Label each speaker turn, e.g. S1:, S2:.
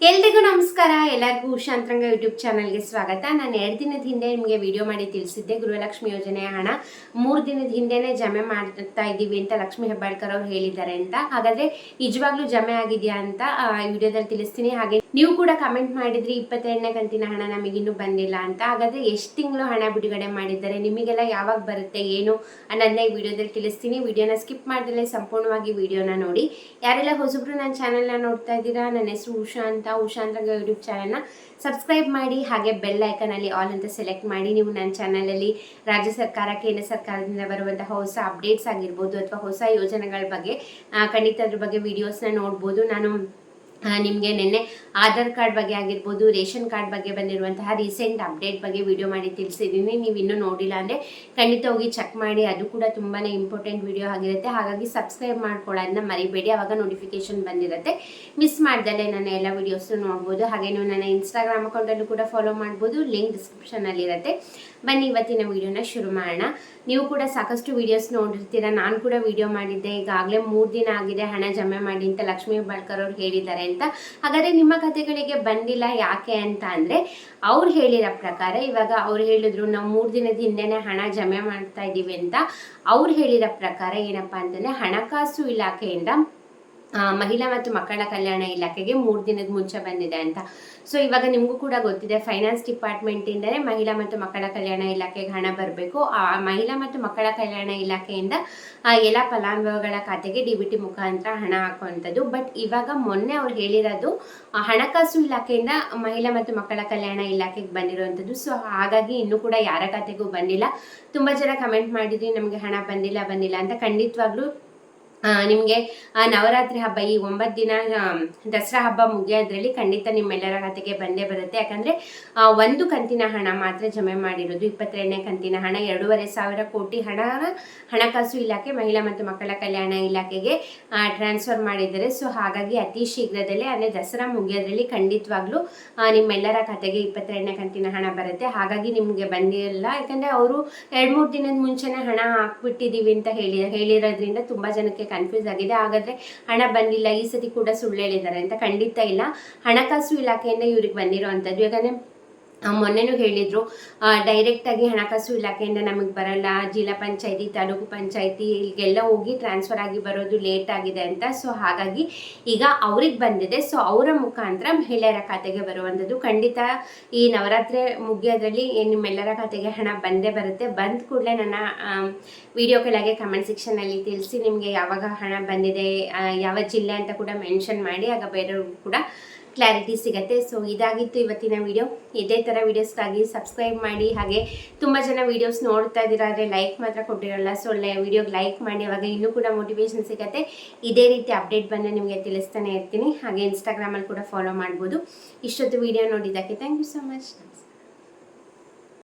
S1: ಎಲ್ರಿಗೂ ನಮಸ್ಕಾರ. ಎಲ್ಲರಿಗೂ ಉಷಾಂತರಂಗ ಯೂಟ್ಯೂಬ್ ಚಾನಲ್ಗೆ ಸ್ವಾಗತ. ನಾನು ಎರಡು ದಿನದ ಹಿಂದೆ ನಿಮಗೆ ವಿಡಿಯೋ ಮಾಡಿ ತಿಳಿಸಿದ್ದೆ, ಗೃಹಲಕ್ಷ್ಮಿ ಯೋಜನೆ ಹಣ. ಮೂರು ದಿನದ ಹಿಂದೆನೆ ಜಮೆ ಮಾಡ್ತಾ ಇದ್ದೀವಿ ಅಂತ ಲಕ್ಷ್ಮಿ ಹೆಬ್ಬಾಳ್ಕರ್ ಅವ್ರು ಹೇಳಿದ್ದಾರೆ ಅಂತ. ಹಾಗಾದ್ರೆ ನಿಜವಾಗ್ಲೂ ಜಮೆ ಆಗಿದೆಯಾ ಅಂತ ವಿಡಿಯೋದಲ್ಲಿ ತಿಳಿಸ್ತೀನಿ. ಹಾಗೆ ನೀವು ಕೂಡ ಕಮೆಂಟ್ ಮಾಡಿದ್ರಿ, ಇಪ್ಪತ್ತೆರಡನೇ ಕಂತಿನ ಹಣ ನಮಗಿನ್ನೂ ಬಂದಿಲ್ಲ ಅಂತ. ಹಾಗಾದ್ರೆ ಎಷ್ಟು ತಿಂಗಳು ಹಣ ಬಿಡುಗಡೆ ಮಾಡಿದ್ದಾರೆ, ನಿಮಗೆಲ್ಲ ಯಾವಾಗ ಬರುತ್ತೆ, ಏನು ಅನ್ನೋದನ್ನ ಈ ವಿಡಿಯೋದಲ್ಲಿ ತಿಳಿಸ್ತೀನಿ. ವಿಡಿಯೋನ ಸ್ಕಿಪ್ ಮಾಡ್ದಲೇ ಸಂಪೂರ್ಣವಾಗಿ ವಿಡಿಯೋನ ನೋಡಿ. ಯಾರೆಲ್ಲ ಹೊಸಬ್ರು ನನ್ನ ನ ನೋಡ್ತಾ ಇದ್ದೀರಾ, ನನ್ನ ಹೆಸರು ಉಷಾ ಅಂತ ಅಂತ ಯೂಟ್ಯೂಬ್ ಚಾನಲ್ನ ಸಬ್ಸ್ಕ್ರೈಬ್ ಮಾಡಿ, ಹಾಗೆ ಬೆಲ್ ಐಕನಲ್ಲಿ ಆಲ್ ಅಂತ ಸೆಲೆಕ್ಟ್ ಮಾಡಿ. ನೀವು ನನ್ನ ಚಾನಲಲ್ಲಿ ರಾಜ್ಯ ಸರ್ಕಾರ, ಕೇಂದ್ರ ಸರ್ಕಾರದಿಂದ ಬರುವಂತಹ ಹೊಸ ಅಪ್ಡೇಟ್ಸ್ ಆಗಿರ್ಬೋದು ಅಥವಾ ಹೊಸ ಯೋಜನೆಗಳ ಬಗ್ಗೆ ಖಂಡಿತ ಅದ್ರ ಬಗ್ಗೆ ವಿಡಿಯೋಸ್ನ ನೋಡ್ಬೋದು. ನಾನು ನಿಮಗೆ ನಿನ್ನೆ ಆಧಾರ್ ಕಾರ್ಡ್ ಬಗ್ಗೆ ಆಗಿರ್ಬೋದು, ರೇಷನ್ ಕಾರ್ಡ್ ಬಗ್ಗೆ ಬಂದಿರುವಂತಹ ರೀಸೆಂಟ್ ಅಪ್ಡೇಟ್ ಬಗ್ಗೆ ವಿಡಿಯೋ ಮಾಡಿ ತಿಳಿಸಿದ್ದೀನಿ. ನೀವು ಇನ್ನೂ ನೋಡಿಲ್ಲ ಅಂದರೆ ಖಂಡಿತ ಹೋಗಿ ಚೆಕ್ ಮಾಡಿ. ಅದು ಕೂಡ ತುಂಬಾ ಇಂಪಾರ್ಟೆಂಟ್ ವಿಡಿಯೋ ಆಗಿರುತ್ತೆ. ಹಾಗಾಗಿ ಸಬ್ಸ್ಕ್ರೈಬ್ ಮಾಡ್ಕೊಳ್ಳೋದನ್ನ ಮರಿಬೇಡಿ. ಆವಾಗ ನೋಟಿಫಿಕೇಶನ್ ಬಂದಿರುತ್ತೆ. ಮಿಸ್ ಮಾಡ್ದಲ್ಲೇ ನನ್ನ ಎಲ್ಲ ವೀಡಿಯೋಸ್ನು ನೋಡ್ಬೋದು. ಹಾಗೆ ನೀವು ನನ್ನ ಇನ್ಸ್ಟಾಗ್ರಾಮ್ ಅಕೌಂಟಲ್ಲೂ ಕೂಡ ಫಾಲೋ ಮಾಡ್ಬೋದು. ಲಿಂಕ್ ಡಿಸ್ಕ್ರಿಪ್ಷನಲ್ಲಿರುತ್ತೆ ಬನ್ನಿ, ಇವತ್ತಿನ ವಿಡಿಯೋನ ಶುರು ಮಾಡೋಣ. ನೀವು ಕೂಡ ಸಾಕಷ್ಟು ವಿಡಿಯೋಸ್ ನೋಡಿರ್ತೀರ. ನಾನು ಕೂಡ ವಿಡಿಯೋ ಮಾಡಿದ್ದೆ. ಈಗಾಗಲೇ ಮೂರು ದಿನ ಆಗಿದೆ ಹಣ ಜಮೆ ಮಾಡಿ ಅಂತ ಲಕ್ಷ್ಮೀ ಬಾಳ್ಕರ್ ಅವ್ರು ಹೇಳಿದ್ದಾರೆ ಅಂತ. ಹಾಗಾದರೆ ನಿಮ್ಮ ಕಥೆಗಳಿಗೆ ಬಂದಿಲ್ಲ ಯಾಕೆ ಅಂತ ಅಂದ್ರೆ, ಅವ್ರು ಹೇಳಿರೋ ಪ್ರಕಾರ ಇವಾಗ ಅವ್ರು ಹೇಳಿದ್ರು ನಾವು ಮೂರು ದಿನದ ಹಿಂದೆನೆ ಹಣ ಜಮೆ ಮಾಡ್ತಾ ಇದ್ದೀವಿ ಅಂತ. ಅವ್ರು ಹೇಳಿರ ಪ್ರಕಾರ ಏನಪ್ಪಾ ಅಂತಂದ್ರೆ, ಹಣಕಾಸು ಇಲಾಖೆಯಿಂದ ಮಹಿಳಾ ಮತ್ತು ಮಕ್ಕಳ ಕಲ್ಯಾಣ ಇಲಾಖೆಗೆ ಮೂರು ದಿನದ ಮುಂಚೆ ಬಂದಿದೆ ಅಂತ. ಸೊ ಇವಾಗ ನಿಮಗೂ ಕೂಡ ಗೊತ್ತಿದೆ ಫೈನಾನ್ಸ್ ಡಿಪಾರ್ಟ್ಮೆಂಟ್ ಇಂದಲೇ ಮಹಿಳಾ ಮತ್ತು ಮಕ್ಕಳ ಕಲ್ಯಾಣ ಇಲಾಖೆಗೆ ಹಣ ಬರಬೇಕು. ಆ, ಮಹಿಳಾ ಮತ್ತು ಮಕ್ಕಳ ಕಲ್ಯಾಣ ಇಲಾಖೆಯಿಂದ ಎಲ್ಲ ಫಲಾನುಭವಿಗಳ ಖಾತೆಗೆ ಡಿ ಬಿ ಟಿ ಮುಖಾಂತರ ಹಣ ಹಾಕುವಂಥದ್ದು. ಬಟ್ ಇವಾಗ ಮೊನ್ನೆ ಅವ್ರು ಹೇಳಿರೋದು ಹಣಕಾಸು ಇಲಾಖೆಯಿಂದ ಮಹಿಳಾ ಮತ್ತು ಮಕ್ಕಳ ಕಲ್ಯಾಣ ಇಲಾಖೆಗೆ ಬಂದಿರುವಂಥದ್ದು. ಸೊ ಹಾಗಾಗಿ ಇನ್ನೂ ಕೂಡ ಯಾರ ಖಾತೆಗೂ ಬಂದಿಲ್ಲ. ತುಂಬ ಜನ ಕಮೆಂಟ್ ಮಾಡಿದ್ರಿ ನಮಗೆ ಹಣ ಬಂದಿಲ್ಲ ಬಂದಿಲ್ಲ ಅಂತ. ಖಂಡಿತವಾಗ್ಲೂ ನಿಮಗೆ ನವರಾತ್ರಿ ಹಬ್ಬ, ಈ ಒಂಬತ್ತು ದಿನ ದಸರಾ ಹಬ್ಬ ಮುಗಿಯೋದ್ರಲ್ಲಿ ಖಂಡಿತ ನಿಮ್ಮೆಲ್ಲರ ಖಾತೆಗೆ ಬಂದೇ ಬರುತ್ತೆ. ಯಾಕಂದರೆ ಒಂದು ಕಂತಿನ ಹಣ ಮಾತ್ರ ಜಮೆ ಮಾಡಿರೋದು, ಇಪ್ಪತ್ತೆರಡನೇ ಕಂತಿನ ಹಣ, ಎರಡೂವರೆ ಸಾವಿರ ಕೋಟಿ ಹಣ, ಹಣಕಾಸು ಇಲಾಖೆ, ಮಹಿಳಾ ಮತ್ತು ಮಕ್ಕಳ ಕಲ್ಯಾಣ ಇಲಾಖೆಗೆ ಟ್ರಾನ್ಸ್ಫರ್ ಮಾಡಿದ್ದಾರೆ. ಸೊ ಹಾಗಾಗಿ ಅತಿ ಶೀಘ್ರದಲ್ಲೇ ಅಂದರೆ ದಸರಾ ಮುಗಿಯೋದ್ರಲ್ಲಿ ಖಂಡಿತವಾಗ್ಲೂ ನಿಮ್ಮೆಲ್ಲರ ಖಾತೆಗೆ ಇಪ್ಪತ್ತೆರಡನೇ ಕಂತಿನ ಹಣ ಬರುತ್ತೆ. ಹಾಗಾಗಿ ನಿಮಗೆ ಬಂದಿಲ್ಲ. ಯಾಕಂದರೆ, ಅವರು ಎರಡು ಮೂರು ದಿನದ ಮುಂಚೆನೇ ಹಣ ಹಾಕ್ಬಿಟ್ಟಿದ್ದೀವಿ ಅಂತ ಹೇಳಿ, ಹೇಳಿರೋದ್ರಿಂದ ತುಂಬ ಜನಕ್ಕೆ ಕನ್ಫ್ಯೂಸ್ ಆಗಿದೆ. ಹಾಗಾದ್ರೆ ಹಣ ಬಂದಿಲ್ಲ, ಈ ಸತಿ ಕೂಡ ಸುಳ್ಳು ಹೇಳಿದ್ದಾರೆ ಅಂತ ಖಂಡಿತ ಇಲ್ಲ. ಹಣಕಾಸು ಇಲಾಖೆಯಿಂದ ಇವ್ರಿಗೆ ಬಂದಿರೋವಂಥದ್ದು. ಯಾಕಂದರೆ ಮೊನ್ನೆನೂ ಹೇಳಿದರು ಡೈರೆಕ್ಟಾಗಿ ಹಣಕಾಸು ಇಲಾಖೆಯಿಂದ ನಮಗೆ ಬರಲ್ಲ, ಜಿಲ್ಲಾ ಪಂಚಾಯತಿ, ತಾಲೂಕು ಪಂಚಾಯತಿ ಇಲ್ಲಿಗೆಲ್ಲ ಹೋಗಿ ಟ್ರಾನ್ಸ್ಫರ್ ಆಗಿ ಬರೋದು ಲೇಟ್ ಆಗಿದೆ ಅಂತ. ಸೊ ಹಾಗಾಗಿ ಈಗ ಅವ್ರಿಗೆ ಬಂದಿದೆ. ಸೊ ಅವರ ಮುಖಾಂತರ ಮಹಿಳೆಯರ ಖಾತೆಗೆ ಬರುವಂಥದ್ದು. ಖಂಡಿತ ಈ ನವರಾತ್ರಿ ಮುಗಿಯೋದ್ರಲ್ಲಿ ನಿಮ್ಮೆಲ್ಲರ ಖಾತೆಗೆ ಹಣ ಬಂದೇ ಬರುತ್ತೆ. ಬಂದ ಕೂಡಲೇ ನನ್ನ ವಿಡಿಯೋ ಕೆಳಗೆ ಕಮೆಂಟ್ ಸೆಕ್ಷನಲ್ಲಿ ತಿಳಿಸಿ ನಿಮಗೆ ಯಾವಾಗ ಹಣ ಬಂದಿದೆ ಯಾವ ಜಿಲ್ಲೆ ಅಂತ ಕೂಡ ಮೆನ್ಷನ್ ಮಾಡಿ, ಆಗ ಬೇರೆಯವ್ರಿಗೂ ಕೂಡ ಕ್ಲಾರಿಟಿ ಸಿಗುತ್ತೆ. ಸೊ ಇದಾಗಿತ್ತು ಇವತ್ತಿನ ವಿಡಿಯೋ ಇದೇ ಥರ ವೀಡಿಯೋಸ್ಗಾಗಿ ಸಬ್ಸ್ಕ್ರೈಬ್ ಮಾಡಿ. ಹಾಗೆ ತುಂಬ ಜನ ವೀಡಿಯೋಸ್ ನೋಡ್ತಾ ಇದ್ದೀರಾ ಆದರೆ ಲೈಕ್ ಮಾತ್ರ ಕೊಟ್ಟಿರಲ್ಲ. ಸೊ ವಿಡಿಯೋಗೆ ಲೈಕ್ ಮಾಡಿ. ಅವಾಗ ಇನ್ನೂ ಕೂಡ ಮೋಟಿವೇಶನ್ ಸಿಗುತ್ತೆ. ಇದೇ ರೀತಿ ಅಪ್ಡೇಟ್ ಬಂದರೆ ನಿಮಗೆ ತಿಳಿಸ್ತಾನೆ ಇರ್ತೀನಿ. ಹಾಗೆ ಇನ್ಸ್ಟಾಗ್ರಾಮಲ್ಲಿ ಕೂಡ ಫಾಲೋ ಮಾಡ್ಬೋದು. ಇಷ್ಟೊತ್ತು ವಿಡಿಯೋ ನೋಡಿದ್ದಕ್ಕೆ ಥ್ಯಾಂಕ್ ಯು ಸೊ ಮಚ್